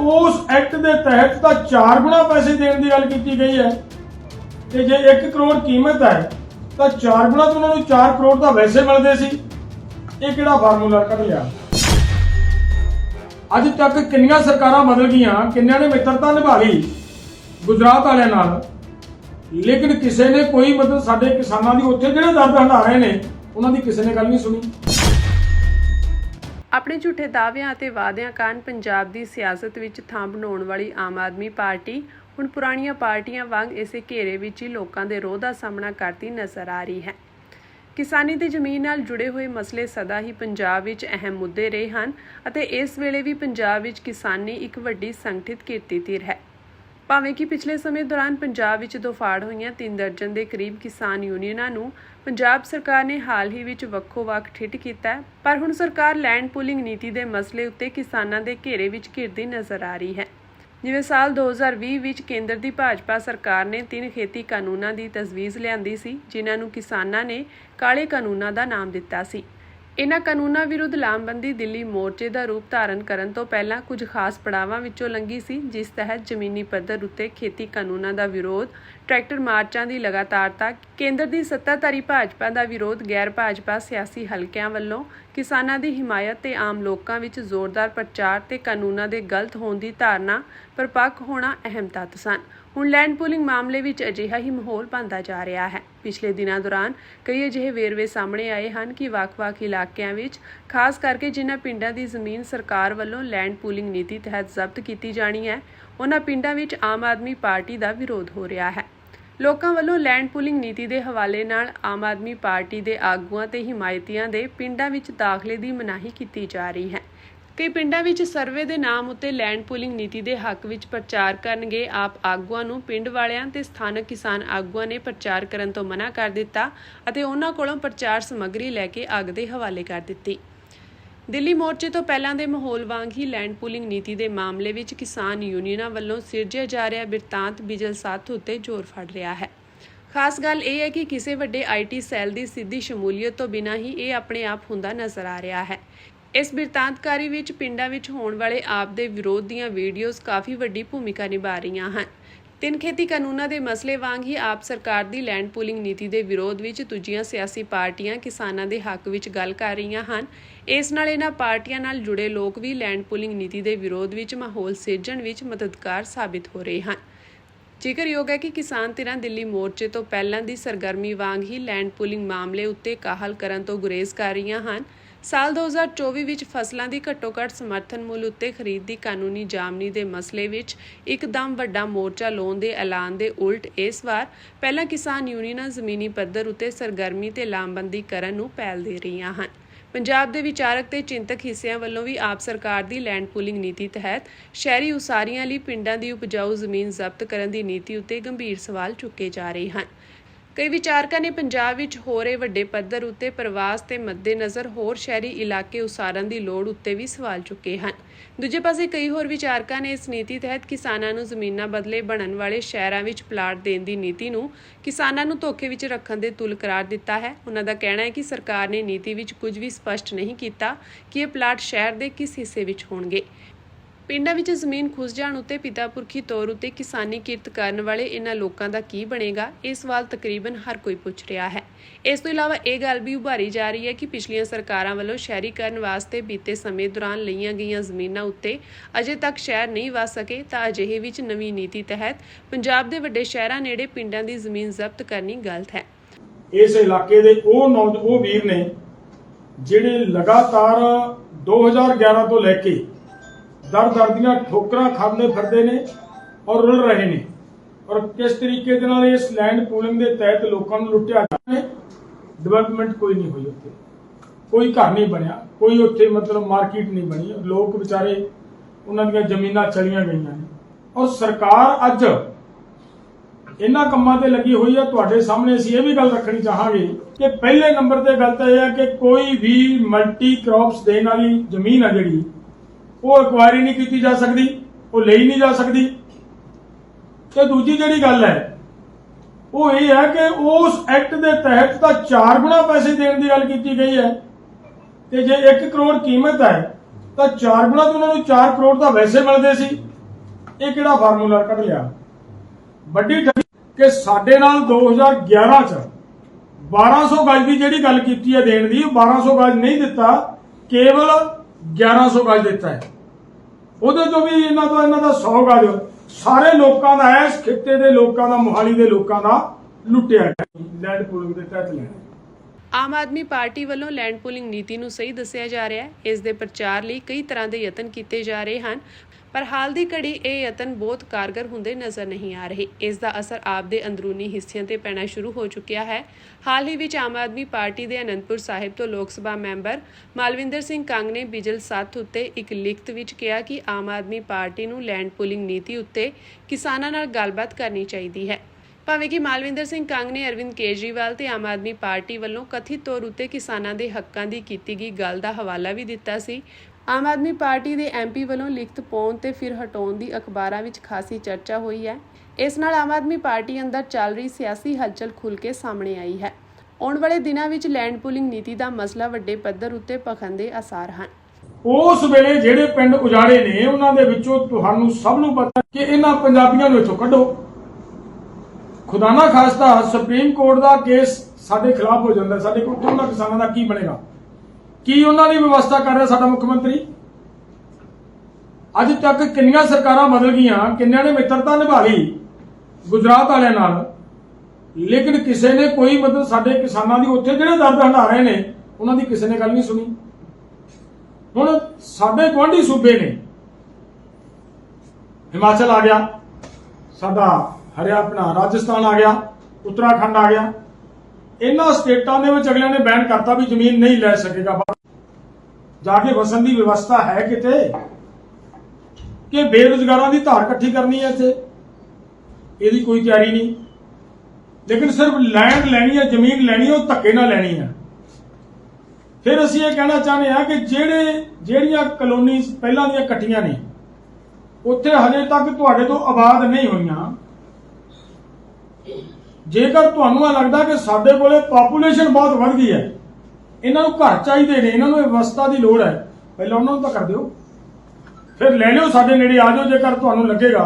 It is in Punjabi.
ਉਸ ਐਕਟ ਦੇ ਤਹਿਤ ਤਾਂ 4 ਗੁਣਾ ਪੈਸੇ ਦੇਣ ਦੀ ਗੱਲ ਕੀਤੀ ਗਈ ਹੈ। ਤੇ ਜੇ 1 ਕਰੋੜ ਕੀਮਤ ਹੈ, ਤਾਂ 4 ਗੁਣਾ ਤਾਂ ਉਹਨਾਂ ਨੂੰ 4 ਕਰੋੜ ਦਾ ਵੈਸੇ ਮਿਲਦੇ ਸੀ। ਇਹ ਕਿਹੜਾ ਫਾਰਮੂਲਾ ਕੱਢ ਲਿਆ? ਅੱਜ ਤੱਕ ਕਿੰਨੀਆਂ ਸਰਕਾਰਾਂ ਬਦਲ ਗਈਆਂ, ਕਿੰਨਿਆਂ ਨੇ ਮਿੱਤਰਤਾ ਨਿਭਾ ਲਈ ਗੁਜਰਾਤ ਵਾਲਿਆਂ ਨਾਲ। ਲੇਕਿਨ ਕਿਸੇ ਨੇ ਕੋਈ ਮਤਲਬ ਸਾਡੇ ਕਿਸਾਨਾਂ ਦੀ ਉੱਥੇ ਜਿਹੜੇ ਦਰਦ ਹਟਾ ਰਹੇ ਨੇ, ਉਹਨਾਂ ਦੀ ਕਿਸੇ ਨੇ ਗੱਲ ਨਹੀਂ ਸੁਣੀ। ਆਪਣੇ ਝੂਠੇ ਦਾਅਵਿਆਂ ਅਤੇ ਵਾਅਦਿਆਂ ਕਾਰਨ ਪੰਜਾਬ ਦੀ ਸਿਆਸਤ ਵਿੱਚ ਥਾਂ ਬਣਾਉਣ ਵਾਲੀ ਆਮ ਆਦਮੀ ਪਾਰਟੀ ਹੁਣ ਪੁਰਾਣੀਆਂ ਪਾਰਟੀਆਂ ਵਾਂਗ ਇਸੇ ਘੇਰੇ ਵਿੱਚ ਹੀ ਲੋਕਾਂ ਦੇ ਰੋਹ ਦਾ ਸਾਹਮਣਾ ਕਰਦੀ ਨਜ਼ਰ ਆ ਰਹੀ ਹੈ। ਕਿਸਾਨੀ ਦੀ ਜ਼ਮੀਨ ਨਾਲ ਜੁੜੇ ਹੋਏ ਮਸਲੇ ਸਦਾ ਹੀ ਪੰਜਾਬ ਵਿੱਚ ਅਹਿਮ ਮੁੱਦੇ ਰਹੇ ਹਨ ਅਤੇ ਇਸ ਵੇਲੇ ਵੀ ਪੰਜਾਬ ਵਿੱਚ ਕਿਸਾਨੀ ਇੱਕ ਵੱਡੀ ਸੰਗਠਿਤ ਕਿਰਤੀ ਧਿਰ ਹੈ। ਭਾਵੇਂ ਕਿ ਪਿਛਲੇ ਸਮੇਂ ਦੌਰਾਨ ਪੰਜਾਬ ਵਿੱਚ ਦੋਫਾੜ ਹੋਈਆਂ, ਤਿੰਨ ਦਰਜਨ ਦੇ ਕਰੀਬ ਕਿਸਾਨ ਯੂਨੀਅਨਾਂ ਨੂੰ ਪੰਜਾਬ ਸਰਕਾਰ ਨੇ ਹਾਲ ਹੀ ਵਿੱਚ ਵੱਖੋ-ਵੱਖ ਠਿੱਠ ਕੀਤਾ ਪਰ ਹੁਣ ਸਰਕਾਰ ਲੈਂਡ ਪੂਲਿੰਗ ਨੀਤੀ ਦੇ ਮਸਲੇ ਉੱਤੇ ਕਿਸਾਨਾਂ ਦੇ ਘੇਰੇ ਵਿੱਚ ਘਿਰਦੀ ਨਜ਼ਰ ਆ ਰਹੀ ਹੈ। ਜਿਵੇਂ ਸਾਲ 2020 ਵਿੱਚ ਕੇਂਦਰ ਦੀ ਭਾਜਪਾ ਸਰਕਾਰ ਨੇ ਤਿੰਨ ਖੇਤੀ ਕਾਨੂੰਨਾਂ ਦੀ ਤਜਵੀਜ਼ ਲਿਆਂਦੀ ਸੀ, ਜਿਨ੍ਹਾਂ ਨੂੰ ਕਿਸਾਨਾਂ ਨੇ ਕਾਲੇ ਕਾਨੂੰਨਾਂ ਦਾ ਨਾਮ ਦਿੱਤਾ ਸੀ। ਇਹਨਾਂ ਕਾਨੂੰਨਾਂ ਵਿਰੁੱਧ ਲਾਮਬੰਦੀ ਦਿੱਲੀ ਮੋਰਚੇ ਦਾ ਰੂਪ ਧਾਰਨ ਕਰਨ ਤੋਂ ਪਹਿਲਾਂ ਕੁਝ ਖਾਸ ਪੜਾਵਾਂ ਵਿੱਚੋਂ ਲੰਘੀ ਸੀ, ਜਿਸ ਤਹਿਤ ਜ਼ਮੀਨੀ ਪੱਧਰ ਉੱਤੇ ਖੇਤੀ ਕਾਨੂੰਨਾਂ ਦਾ ਵਿਰੋਧ, ਟਰੈਕਟਰ ਮਾਰਚਾਂ ਦੀ ਲਗਾਤਾਰਤਾ, ਕੇਂਦਰ ਦੀ ਸੱਤਾਧਾਰੀ ਭਾਜਪਾ ਦਾ ਵਿਰੋਧ, ਗੈਰ ਭਾਜਪਾ ਸਿਆਸੀ ਹਲਕਿਆਂ ਵੱਲੋਂ ਕਿਸਾਨਾਂ ਦੀ ਹਿਮਾਇਤ ਤੇ ਆਮ ਲੋਕਾਂ ਵਿੱਚ ਜ਼ੋਰਦਾਰ ਪ੍ਰਚਾਰ ਤੇ ਕਾਨੂੰਨਾਂ ਦੇ ਗਲਤ ਹੋਣ ਦੀ ਧਾਰਨਾ ਪਰਪੱਕ ਹੋਣਾ ਅਹਿਮ ਤੱਤ ਸਨ। ਹੁਣ ਲੈਂਡ ਪੂਲਿੰਗ ਮਾਮਲੇ ਵਿੱਚ ਅਜਿਹਾ ਹੀ ਮਾਹੌਲ ਬਣਦਾ ਜਾ ਰਿਹਾ ਹੈ। ਪਿਛਲੇ ਦਿਨਾਂ ਦੌਰਾਨ ਕਈ ਅਜਿਹੇ ਵੇਰਵੇ ਸਾਹਮਣੇ ਆਏ ਹਨ ਕਿ ਵੱਖ-ਵੱਖ ਇਲਾਕਿਆਂ ਵਿੱਚ, ਖਾਸ ਕਰਕੇ ਜਿਨ੍ਹਾਂ ਪਿੰਡਾਂ ਦੀ ਜ਼ਮੀਨ ਸਰਕਾਰ ਵੱਲੋਂ ਲੈਂਡ ਪੂਲਿੰਗ ਨੀਤੀ ਤਹਿਤ ਜ਼ਬਤ ਕੀਤੀ ਜਾਣੀ ਹੈ, ਉਹਨਾਂ ਪਿੰਡਾਂ ਵਿੱਚ ਆਮ ਆਦਮੀ ਪਾਰਟੀ ਦਾ ਵਿਰੋਧ ਹੋ ਰਿਹਾ ਹੈ। ਲੋਕਾਂ ਵੱਲੋਂ ਲੈਂਡ ਪੂਲਿੰਗ ਨੀਤੀ ਦੇ ਹਵਾਲੇ ਨਾਲ ਆਮ ਆਦਮੀ ਪਾਰਟੀ ਦੇ ਆਗੂਆਂ ਤੇ ਹਿਮਾਇਤੀਆਂ ਦੇ ਪਿੰਡਾਂ ਵਿੱਚ ਦਾਖਲੇ ਦੀ ਮਨਾਹੀ ਕੀਤੀ ਜਾ ਰਹੀ ਹੈ। ਕਈ ਪਿੰਡਾਂ ਵਿੱਚ ਸਰਵੇ ਦੇ ਨਾਮ ਉੱਤੇ ਲੈਂਡ ਪੂਲਿੰਗ ਨੀਤੀ ਦੇ ਹੱਕ ਵਿੱਚ ਪ੍ਰਚਾਰ ਕਰਨਗੇ। ਆਪ ਆਗੂਆਂ ਨੂੰ ਪਿੰਡ ਵਾਲਿਆਂ ਤੇ ਸਥਾਨਕ ਕਿਸਾਨ ਆਗੂਆਂ ਨੇ ਪ੍ਰਚਾਰ ਕਰਨ ਤੋਂ ਮਨਾ ਕਰ ਦਿੱਤਾ ਅਤੇ ਉਹਨਾਂ ਕੋਲੋਂ ਪ੍ਰਚਾਰ ਸਮੱਗਰੀ ਲੈ ਕੇ ਅੱਗ ਦੇ ਹਵਾਲੇ ਕਰ ਦਿੱਤੀ। ਦਿੱਲੀ ਮੋਰਚੇ ਤੋਂ ਪਹਿਲਾਂ ਦੇ ਮਾਹੌਲ ਵਾਂਗ ਹੀ ਲੈਂਡ ਪੂਲਿੰਗ ਨੀਤੀ ਦੇ ਮਾਮਲੇ ਵਿੱਚ ਕਿਸਾਨ ਯੂਨੀਅਨਾਂ ਵੱਲੋਂ ਸਿਰਜਿਆ ਜਾ ਰਿਹਾ ਬਿਰਤਾਂਤ ਬਿਜਲ ਸਾਥ ਉੱਤੇ ਜ਼ੋਰ ਫੜ ਰਿਹਾ ਹੈ। ਖਾਸ ਗੱਲ ਇਹ ਹੈ ਕਿ ਕਿਸੇ ਵੱਡੇ ਆਈਟੀ ਸੈੱਲ ਦੀ ਸਿੱਧੀ ਸ਼ਮੂਲੀਅਤ ਤੋਂ ਬਿਨਾਂ ਹੀ ਇਹ ਆਪਣੇ ਆਪ ਹੁੰਦਾ ਨਜ਼ਰ ਆ ਰਿਹਾ ਹੈ। ਇਸ ਬਿਰਤਾਂਤਕਾਰੀ ਵਿੱਚ ਪਿੰਡਾਂ ਵਿੱਚ ਹੋਣ ਵਾਲੇ ਆਪ ਦੇ ਵਿਰੋਧ ਦੀਆਂ ਵੀਡੀਓਜ਼ ਕਾਫੀ ਵੱਡੀ ਭੂਮਿਕਾ ਨਿਭਾ ਰਹੀਆਂ ਹਨ। ਤਿੰਨ ਖੇਤੀ ਕਾਨੂੰਨਾਂ ਦੇ ਮਸਲੇ ਵਾਂਗ ਹੀ ਆਪ ਸਰਕਾਰ ਦੀ ਲੈਂਡ ਪੂਲਿੰਗ ਨੀਤੀ ਦੇ ਵਿਰੋਧ ਵਿੱਚ ਦੂਜੀਆਂ ਸਿਆਸੀ ਪਾਰਟੀਆਂ ਕਿਸਾਨਾਂ ਦੇ ਹੱਕ ਵਿੱਚ ਗੱਲ ਕਰ ਰਹੀਆਂ ਹਨ। ਇਸ ਨਾਲ ਇਹਨਾਂ ਪਾਰਟੀਆਂ ਨਾਲ ਜੁੜੇ ਲੋਕ ਵੀ ਲੈਂਡ ਪੂਲਿੰਗ ਨੀਤੀ ਦੇ ਵਿਰੋਧ ਵਿੱਚ ਮਾਹੌਲ ਸਿਰਜਣ ਵਿੱਚ ਮਦਦਗਾਰ ਸਾਬਿਤ ਹੋ ਰਹੇ ਹਨ। ਜ਼ਿਕਰਯੋਗ ਹੈ ਕਿ ਕਿਸਾਨ ਧਿਰਾਂ ਦਿੱਲੀ ਮੋਰਚੇ ਤੋਂ ਪਹਿਲਾਂ ਦੀ ਸਰਗਰਮੀ ਵਾਂਗ ਹੀ ਲੈਂਡ ਪੂਲਿੰਗ ਮਾਮਲੇ ਉੱਤੇ ਕਾਹਲ ਕਰਨ ਤੋਂ ਗੁਰੇਜ਼ ਕਰ ਰਹੀਆਂ ਹਨ। ਸਾਲ 2024 ਵਿੱਚ ਫਸਲਾਂ ਦੀ ਘੱਟੋ-ਘੱਟ ਸਮਰਥਨ ਮੁੱਲ ਉੱਤੇ ਖਰੀਦ ਦੀ ਕਾਨੂੰਨੀ ਜਾਮਨੀ ਦੇ ਮਸਲੇ ਵਿੱਚ ਇੱਕਦਮ ਵੱਡਾ ਮੋਰਚਾ ਲਾਉਣ ਦੇ ਐਲਾਨ ਦੇ ਉਲਟ ਇਸ ਵਾਰ ਪਹਿਲਾਂ ਕਿਸਾਨ ਯੂਨੀਅਨਾਂ ਜ਼ਮੀਨੀ ਪੱਧਰ ਉੱਤੇ ਸਰਗਰਮੀ ਤੇ ਲਾਮਬੰਦੀ ਕਰਨ ਨੂੰ ਪਹਿਲ ਦੇ ਰਹੀਆਂ ਹਨ। ਪੰਜਾਬ ਦੇ ਵਿਚਾਰਕ ਤੇ ਚਿੰਤਕ ਹਿੱਸਿਆਂ ਵੱਲੋਂ ਵੀ ਆਪ ਸਰਕਾਰ ਦੀ ਲੈਂਡ ਪੂਲਿੰਗ ਨੀਤੀ ਤਹਿਤ ਸ਼ਹਿਰੀ ਉਸਾਰੀਆਂ ਲਈ ਪਿੰਡਾਂ ਦੀ ਉਪਜਾਊ ਜ਼ਮੀਨ ਜ਼ਬਤ ਕਰਨ ਦੀ ਨੀਤੀ ਉੱਤੇ ਗੰਭੀਰ ਸਵਾਲ ਚੁੱਕੇ ਜਾ ਰਹੇ ਹਨ। ਕਈ ਵਿਚਾਰਕਾਂ ਨੇ ਪੰਜਾਬ ਵਿੱਚ ਹੋ ਰਹੇ ਵੱਡੇ ਪੱਧਰ ਉੱਤੇ ਪ੍ਰਵਾਸ ਤੇ ਮੱਦੇਨਜ਼ਰ ਹੋਰ ਸ਼ਹਿਰੀ ਇਲਾਕੇ ਉਸਾਰਨ ਦੀ ਲੋੜ ਉੱਤੇ ਵੀ ਸਵਾਲ ਚੁੱਕੇ ਹਨ। ਦੂਜੇ ਪਾਸੇ ਕਈ ਹੋਰ ਵਿਚਾਰਕਾਂ ਨੇ ਇਸ ਨੀਤੀ ਤਹਿਤ ਕਿਸਾਨਾਂ ਨੂੰ ਜ਼ਮੀਨਾਂ ਬਦਲੇ ਬਣਨ ਵਾਲੇ ਸ਼ਹਿਰਾਂ ਵਿੱਚ ਪਲਾਟ ਦੇਣ ਦੀ ਨੀਤੀ ਨੂੰ ਕਿਸਾਨਾਂ ਨੂੰ ਧੋਖੇ ਵਿੱਚ ਰੱਖਣ ਦੇ ਤੁਲ ਕਰਾਰ ਦਿੱਤਾ ਹੈ। ਉਹਨਾਂ ਦਾ ਕਹਿਣਾ ਹੈ ਕਿ ਸਰਕਾਰ ਨੇ ਨੀਤੀ ਵਿੱਚ ਕੁਝ ਵੀ ਸਪਸ਼ਟ ਨਹੀਂ ਕੀਤਾ ਕਿ ਇਹ ਪਲਾਟ ਸ਼ਹਿਰ ਦੇ ਕਿਸ ਹਿੱਸੇ ਵਿੱਚ ਹੋਣਗੇ। ਪਿੰਡਾਂ ਵਿੱਚ ਜ਼ਮੀਨ ਖੁੱਸ ਜਾਣ ਉੱਤੇ ਪਿਤਾ ਪੁਰਖੀ ਤੌਰ ਉੱਤੇ ਕਿਸਾਨੀ ਕਿਰਤ ਕਰਨ ਵਾਲੇ ਇਹਨਾਂ ਲੋਕਾਂ ਦਾ ਕੀ ਬਣੇਗਾ, ਇਹ ਸਵਾਲ ਤਕਰੀਬਨ ਹਰ ਕੋਈ ਪੁੱਛ ਰਿਹਾ ਹੈ। ਇਸ ਤੋਂ ਇਲਾਵਾ ਇਹ ਗੱਲ ਵੀ ਉਭਾਰੀ ਜਾ ਰਹੀ ਹੈ ਕਿ ਪਿਛਲੀਆਂ ਸਰਕਾਰਾਂ ਵੱਲੋਂ ਸ਼ਹਿਰੀਕਰਨ ਵਾਸਤੇ ਬੀਤੇ ਸਮੇਂ ਦੌਰਾਨ ਲਈਆਂ ਗਈਆਂ ਜ਼ਮੀਨਾਂ ਉੱਤੇ ਅਜੇ ਤੱਕ ਸ਼ਹਿਰ ਨਹੀਂ ਵਸ ਸਕੇ ਤਾਂ ਅਜਿਹੇ ਵਿੱਚ ਨਵੀਂ ਨੀਤੀ ਤਹਿਤ ਪੰਜਾਬ ਦੇ ਵੱਡੇ ਸ਼ਹਿਰਾਂ ਨੇੜੇ ਪਿੰਡਾਂ ਦੀ ਜ਼ਮੀਨ ਜ਼ਬਤ ਕਰਨੀ ਗਲਤ ਹੈ। ਇਸ ਇਲਾਕੇ ਦੇ ਉਹ ਨੌਜਵਾਨ, ਉਹ ਵੀਰ ਨੇ ਜਿਹੜੇ ਲਗਾਤਾਰ 2011 ਤੋਂ ਲੈ ਕੇ ਦਰ ਦਰ ਦੀਆਂ ਠੋਕਰਾਂ ਖਾਂਦੇ ਫਿਰਦੇ ਨੇ ਔਰ ਰੁਲ ਰਹੇ ਨੇ। ਔਰ ਕਿਸ ਤਰੀਕੇ ਦੇ ਨਾਲ ਇਸ ਲੈਂਡ ਪੂਲਿੰਗ ਦੇ ਤਹਿਤ ਲੋਕਾਂ ਨੂੰ ਲੁੱਟਿਆ ਜਾ ਰਿਹਾ ਹੈ ਡਿਵੈਲਪਮੈਂਟ ਕੋਈ ਨਹੀਂ ਹੋਈ ਉੱਥੇ। ਕੋਈ ਘਰ ਨਹੀਂ ਬਣਿਆ, ਕੋਈ ਉੱਥੇ ਮਤਲਬ ਮਾਰਕੀਟ ਨਹੀਂ ਬਣੀ। ਲੋਕ ਵਿਚਾਰੇ ਉਹਨਾਂ ਦੀਆਂ ਜ਼ਮੀਨਾਂ ਚਲੀਆਂ ਗਈਆਂ ਨੇ। ਔਰ ਸਰਕਾਰ ਅੱਜ ਇਹਨਾਂ ਕੰਮਾਂ ਤੇ ਲੱਗੀ ਹੋਈ ਆ ਤੁਹਾਡੇ ਸਾਹਮਣੇ ਅਸੀਂ ਇਹ ਵੀ ਗੱਲ ਰੱਖਣੀ ਚਾਹਾਂਗੇ ਕਿ ਪਹਿਲੇ ਨੰਬਰ ਤੇ ਗੱਲ ਤਾਂ ਇਹ ਆ ਕਿ ਕੋਈ ਵੀ ਮਲਟੀ ਕ੍ਰੌਪਸ ਦੇਣ ਵਾਲੀ ਜ਼ਮੀਨ ਆ ਜਿਹੜੀ ਉਹ ਇਨਕੁਆਇਰੀ ਨਹੀਂ ਕੀਤੀ ਜਾ ਸਕਦੀ, ਉਹ ਲਈ ਨਹੀਂ ਜਾ ਸਕਦੀ। ਤੇ ਦੂਜੀ ਜਿਹੜੀ ਗੱਲ ਹੈ, ਉਹ ਇਹ ਹੈ ਕਿ ਉਸ ਐਕਟ ਦੇ ਤਹਿਤ ਤਾਂ 4 ਗੁਣਾ ਪੈਸੇ ਦੇਣ ਦੀ ਗੱਲ ਕੀਤੀ ਗਈ ਹੈ। ਤੇ ਜੇ 1 ਕਰੋੜ ਕੀਮਤ ਹੈ, ਤਾਂ 4 ਗੁਣਾ ਤੋਂ ਉਹਨਾਂ ਨੂੰ 4 ਕਰੋੜ ਦਾ ਵੈਸੇ ਮਿਲਦੇ ਸੀ। ਇਹ ਕਿਹੜਾ ਫਾਰਮੂਲਾ ਕੱਢ ਲਿਆ? ਵੱਡੀ ਕਿ ਸਾਡੇ ਨਾਲ 2011 ਚ 1200 ਗਜ ਦੀ ਜਿਹੜੀ ਗੱਲ ਕੀਤੀ ਹੈ ਦੇਣ ਦੀ, ਉਹ 1200 ਗਜ ਨਹੀਂ ਦਿੱਤਾ, ਕੇਵਲ 1100 ਗਜ ਦਿੱਤਾ ਹੈ। ਉਹਦੇ ਤੋਂ ਵੀ ਇਹਨਾਂ ਤੋਂ ਇਹਨਾਂ ਦਾ 100 ਗਜ। ਸਾਰੇ ਲੋਕਾਂ ਦਾ, ਇਸ ਖਿੱਤੇ ਦੇ ਲੋਕਾਂ ਦਾ, ਮੁਹਾਲੀ ਦੇ ਲੋਕਾਂ ਦਾ ਲੁੱਟਿਆ ਲੈਂਡ ਪੂਲਿੰਗ ਦੇ ਤਹਿਤ ਲੈਣਾ ਆਮ ਆਦਮੀ ਪਾਰਟੀ ਵੱਲੋਂ ਲੈਂਡ ਪੂਲਿੰਗ ਨੀਤੀ ਨੂੰ ਸਹੀ ਦੱਸਿਆ ਜਾ ਰਿਹਾ ਹੈ। ਇਸ ਦੇ ਪ੍ਰਚਾਰ ਲਈ ਕਈ ਤਰ੍ਹਾਂ ਦੇ ਯਤਨ ਕੀਤੇ ਜਾ ਰਹੇ ਹਨ। ਪਰ ਹਾਲ ਦੀ ਘੜੀ ਇਹ ਯਤਨ ਬਹੁਤ ਕਾਰਗਰ ਹੁੰਦੇ ਨਜ਼ਰ ਨਹੀਂ ਆ ਰਹੇ। ਇਸ ਦਾ ਅਸਰ ਆਪ ਦੇ ਅੰਦਰੂਨੀ ਹਿੱਸਿਆਂ ਤੇ ਪੈਣਾ ਸ਼ੁਰੂ ਹੋ ਚੁੱਕਿਆ ਹੈ। ਹਾਲ ਹੀ ਵਿੱਚ ਆਮ ਆਦਮੀ ਪਾਰਟੀ ਦੇ ਅਨੰਦਪੁਰ ਸਾਹਿਬ ਤੋਂ ਲੋਕ ਸਭਾ ਮੈਂਬਰ ਮਾਲਵਿੰਦਰ ਸਿੰਘ ਕੰਗ ਨੇ ਬਿਜਲ ਸੱਥ ਉੱਤੇ ਇੱਕ ਲਿਖਤ ਵਿੱਚ ਕਿਹਾ ਕਿ ਆਮ ਆਦਮੀ ਪਾਰਟੀ ਨੂੰ ਲੈਂਡ ਪੂਲਿੰਗ ਨੀਤੀ ਉੱਤੇ ਕਿਸਾਨਾਂ ਨਾਲ ਗੱਲਬਾਤ ਕਰਨੀ ਚਾਹੀਦੀ ਹੈ। ਭਾਵੇਂ ਕਿ ਮਾਲਵਿੰਦਰ ਸਿੰਘ ਕੰਗ ਨੇ ਅਰਵਿੰਦ ਕੇਜਰੀਵਾਲ ਤੇ ਆਮ ਆਦਮੀ ਪਾਰਟੀ ਵੱਲੋਂ ਕਥਿਤ ਤੌਰ ਉੱਤੇ ਕਿਸਾਨਾਂ ਦੇ ਹੱਕਾਂ ਦੀ ਕੀਤੀ ਗਈ ਗੱਲ ਦਾ ਹਵਾਲਾ ਵੀ ਦਿੱਤਾ ਸੀ ਆਮ ਆਦਮੀ ਪਾਰਟੀ ਦੇ ਐਮਪੀ ਵੱਲੋਂ ਲਿਖਤ ਪਾਉਣ ਤੇ ਫਿਰ ਹਟਾਉਣ ਦੀ ਅਖਬਾਰਾਂ ਵਿੱਚ ਖਾਸੀ ਚਰਚਾ ਹੋਈ ਹੈ। ਇਸ ਨਾਲ ਆਮ ਆਦਮੀ ਪਾਰਟੀ ਅੰਦਰ ਚੱਲ ਰਹੀ ਸਿਆਸੀ ਹਲਚਲ ਖੁੱਲ ਕੇ ਸਾਹਮਣੇ ਆਈ ਹੈ। ਆਉਣ ਵਾਲੇ ਦਿਨਾਂ ਵਿੱਚ ਲੈਂਡ ਪੂਲਿੰਗ ਨੀਤੀ ਦਾ ਮਸਲਾ ਵੱਡੇ ਪੱਧਰ ਉੱਤੇ ਭਖਣ ਦੇ ਆਸਾਰ ਹਨ। ਉਸ ਵੇਲੇ ਜਿਹੜੇ ਪਿੰਡ ਉਜਾੜੇ ਨੇ, ਉਹਨਾਂ ਦੇ ਵਿੱਚੋਂ ਤੁਹਾਨੂੰ ਸਭ ਨੂੰ ਪਤਾ ਕਿ ਇਹਨਾਂ ਪੰਜਾਬੀਆਂ ਨੂੰ ਇੱਥੋਂ ਕੱਢੋ। ਖੁਦਾ ਨਾ ਖਾਸਤਾ ਸੁਪਰੀਮ ਕੋਰਟ ਦਾ ਕੇਸ ਸਾਡੇ ਖਿਲਾਫ ਹੋ ਜਾਂਦਾ ਸਾਡੇ ਕੋਲ ਉਹਨਾਂ ਕਿਸਾਨਾਂ ਦਾ ਕੀ ਬਣੇਗਾ? ਕੀ ਉਹਨਾਂ ਦੀ ਵਿਵਸਥਾ ਕਰ ਰਿਹਾ ਸਾਡਾ ਮੁੱਖ ਮੰਤਰੀ? ਅੱਜ ਤੱਕ ਕਿੰਨੀਆਂ ਸਰਕਾਰਾਂ ਬਦਲ ਗਈਆਂ, ਕਿੰਨਿਆਂ ਨੇ ਮਿੱਤਰਤਾ ਨਿਭਾ ਲਈ ਗੁਜਰਾਤ ਵਾਲਿਆਂ ਨਾਲ, ਲੇਕਿਨ ਕਿਸੇ ਨੇ ਕੋਈ ਮਤਲਬ ਸਾਡੇ ਕਿਸਾਨਾਂ ਦੀ ਉੱਥੇ ਜਿਹੜੇ ਦਰਦ ਹੰਢਾ ਰਹੇ ਨੇ, ਉਹਨਾਂ ਦੀ ਕਿਸੇ ਨੇ ਗੱਲ ਨਹੀਂ ਸੁਣੀ। ਹੁਣ ਸਾਡੇ ਗੁਆਂਢੀ ਸੂਬੇ ਨੇ, ਹਿਮਾਚਲ ਆ ਗਿਆ, ਸਾਡਾ ਹਰਿਆ ਆਪਣਾ ਰਾਜਸਥਾਨ ਆ ਗਿਆ, ਉੱਤਰਾਖੰਡ ਆ ਗਿਆ ਇਹਨਾਂ ਸਟੇਟਾਂ ਦੇ ਵਿੱਚ ਅਗਲਿਆਂ ਨੇ ਬੈਨ ਕਰਤਾ ਵੀ ਜ਼ਮੀਨ ਨਹੀਂ ਲੈ ਸਕੇਗਾ। ਜਾ ਕੇ ਵਸਣ ਦੀ ਵਿਵਸਥਾ ਹੈ ਕਿਤੇ? ਕਿ ਬੇਰੁਜ਼ਗਾਰਾਂ ਦੀ ਧਾਰ ਇਕੱਠੀ ਕਰਨੀ ਹੈ ਇੱਥੇ? ਇਹਦੀ ਕੋਈ ਤਿਆਰੀ ਨਹੀਂ। ਲੇਕਿਨ ਸਿਰਫ ਲੈਂਡ ਲੈਣੀ ਹੈ, ਜ਼ਮੀਨ ਲੈਣੀ ਹੈ, ਉਹ ਧੱਕੇ ਨਾਲ ਲੈਣੀ ਹੈ। ਫਿਰ ਅਸੀਂ ਇਹ ਕਹਿਣਾ ਚਾਹੁੰਦੇ ਹਾਂ ਕਿ ਜਿਹੜੇ, ਜਿਹੜੀਆਂ ਕਲੋਨੀਜ਼ ਪਹਿਲਾਂ ਦੀਆਂ ਇਕੱਠੀਆਂ ਨੇ, ਉੱਥੇ ਹਜੇ ਤੱਕ ਤੁਹਾਡੇ ਤੋਂ ਆਬਾਦ ਨਹੀਂ ਹੋਈਆਂ। ਜੇਕਰ ਤੁਹਾਨੂੰ ਇਹ ਲੱਗਦਾ ਕਿ ਸਾਡੇ ਕੋਲੇ ਪਾਪੂਲੇਸ਼ਨ ਬਹੁਤ ਵੱਧ ਗਈ ਹੈ, ਇਹਨਾਂ ਨੂੰ ਘਰ ਚਾਹੀਦੇ ਨੇ, ਇਹਨਾਂ ਨੂੰ ਵਿਵਸਥਾ ਦੀ ਲੋੜ ਹੈ, ਪਹਿਲਾਂ ਉਹਨਾਂ ਨੂੰ ਤਾਂ ਕਰ ਦਿਓ। ਫਿਰ ਲੈ ਲਿਓ, ਸਾਡੇ ਨੇੜੇ ਆ ਜਾਓ, ਜੇਕਰ ਤੁਹਾਨੂੰ ਲੱਗੇਗਾ।